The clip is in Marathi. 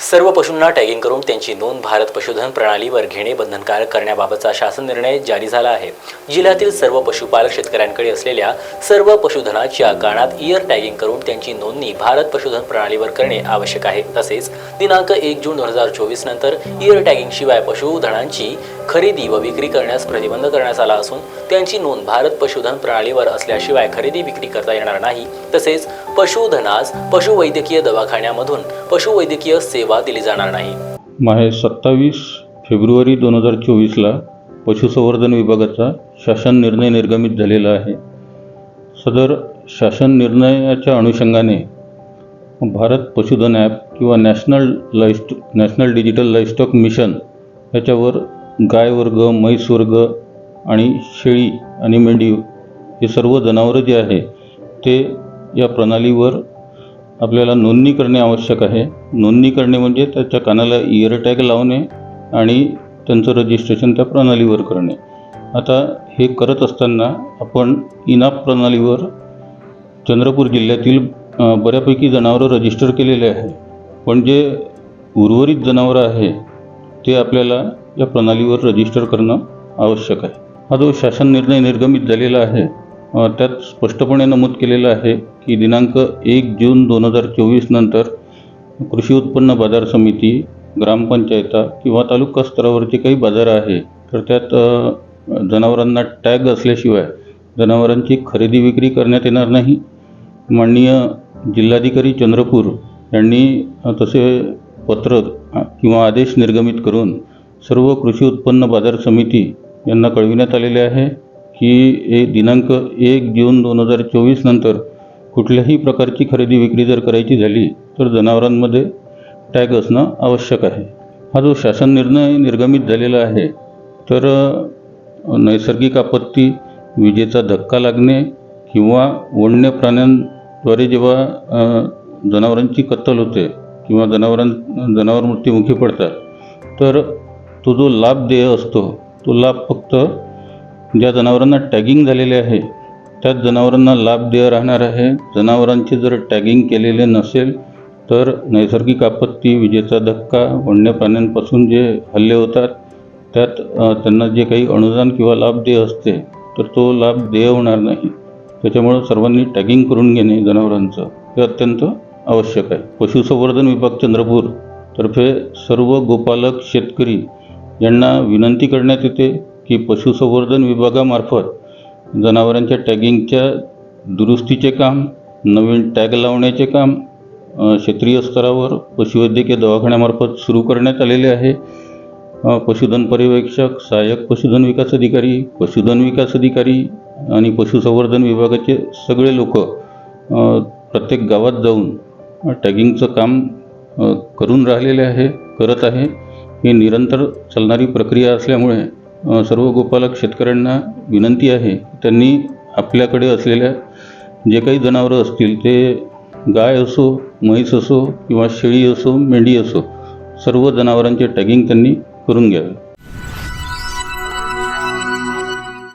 सर्व पशूंना टॅगिंग करून त्यांची नोंद भारत पशुधन प्रणालीवर घेणे बंधनकारक करण्याबाबतचा शासन निर्णय जारी झाला आहे. जिल्ह्यातील सर्व पशुपालक शेतकऱ्यांकडे असलेल्या सर्व पशुधनाच्या कानात इयर टॅगिंग करून त्यांची नोंदणी भारत पशुधन प्रणालीवर करणे आवश्यक आहे. तसेच दिनांक एक जून दोन हजार चोवीस नंतर इयर टॅगिंग शिवाय पशुधनांची खरेदी व विक्री करण्यास प्रतिबंध करण्यात आला असून त्यांची नोंद भारत पशुधन प्रणालीवर असल्याशिवाय खरेदी विक्री करता येणार नाही. तसेच पशुधनास पशुवैद्यकीय दवाखान्यामधून पशुवैद्यकीय सेवा दिली जाणार नाही. माहे सत्तावीस फेब्रुवारी दोन हजार चोवीसला पशुसंवर्धन विभागाचा शासन निर्णय निर्गमित झालेला आहे. सदर शासन निर्णयाच्या अनुषंगाने भारत पशुधन ॲप किंवा national livestock national digital livestock mission याच्यावर गाय वर्ग म्हैस वर्ग आणि शेळी आणि मेंढी हे सर्व जनावरं जे आहे ते या प्रणालीवर आपल्याला नोंदणी करणे आवश्यक आहे. नोंदणी करणे म्हणजे त्याच्या कानाला इयर टॅग लावणे आणि त्यांचं रजिस्ट्रेशन त्या प्रणालीवर करणे. आता हे करत असताना आपण इनाप प्रणालीवर चंद्रपूर जिल्ह्यातील बऱ्यापैकी जनावरं रजिस्टर केलेले आहे पण जे उर्वरित जनावरं आहे ते आपल्याला या प्रणालीवर रजिस्टर करणं आवश्यक आहे. हा जो शासन निर्णय निर्गमित झालेला आहे त्यात स्पष्टपणे नमूद केलेलं आहे की दिनांक एक जून दोन हजार चोवीस नंतर कृषी उत्पन्न बाजार समिती ग्रामपंचायता किंवा तालुका स्तरावरचे काही बाजार आहे तर त्यात जनावरांना टॅग असल्याशिवाय जनावरांची खरेदी विक्री करण्यात येणार नाही. माननीय जिल्हाधिकारी चंद्रपूर यांनी तसे पत्र किंवा आदेश निर्गमित करून सर्व कृषी उत्पन्न बाजार समिती यांना कळविण्यात आलेले आहे. की हे दिनांक एक जून दोन हजार चोवीस नंतर कुठल्याही प्रकारची खरेदी विक्री जर करायची झाली तर जनावरांमध्ये टॅग असणं आवश्यक आहे. हा जो शासन निर्णय निर्गमित झालेला आहे तर नैसर्गिक आपत्ती विजेचा धक्का लागणे किंवा वन्य प्राण्यांद्वारे जेव्हा जनावरांची कत्तल होते किंवा जनावरां जनावर मृत्युमुखी पडतात तर तो जो लाभ देय असतो तो लाभ फक्त ज्या जनावरांना टॅगिंग झालेले आहे त्या जनावरांना लाभ देय राहणार आहे. जनावरांचे जर टॅगिंग केलेले नसेल तर नैसर्गिक आपत्ती विजेचा धक्का वन्य प्राण्यांपासून जे हल्ले होतात त्यात त्यांना जे काही अनुदान किंवा लाभ देय असते तर तो लाभ देय होणार नाही. त्याच्यामुळं सर्वांनी टॅगिंग करून घेणे जनावरांचं हे अत्यंत आवश्यक आहे. पशुसंवर्धन विभाग चंद्रपूर तर्फे सर्व गोपालक शेतकरी यांना विनंती करण्यात येते की पशुसंवर्धन विभागामार्फत जनावरांच्या टॅगिंगच्या दुरुस्तीचे काम नवीन टॅग लावण्याचे काम क्षेत्रीय स्तरावर पशुवैद्यकीय दवाखान्यामार्फत सुरू करण्यात आलेले आहे. पशुधन पर्यवेक्षक सहाय्यक पशुधन विकास अधिकारी पशुधन विकास अधिकारी आणि पशुसंवर्धन विभागाचे सगळे लोक प्रत्येक गावात जाऊन टॅगिंगचं काम करून राहिलेले आहे करत आहे. ही निरंतर चालणारी प्रक्रिया असल्यामुळे सर्व गोपालक शेतकऱ्यांना विनंती आहे त्यांनी आपल्याकडे असलेल्या जे काही जनावरं असतील ते गाय असो म्हैस असो किंवा शेळी असो मेंढी असो सर्व जनावरांचे टॅगिंग त्यांनी करून घ्यावे.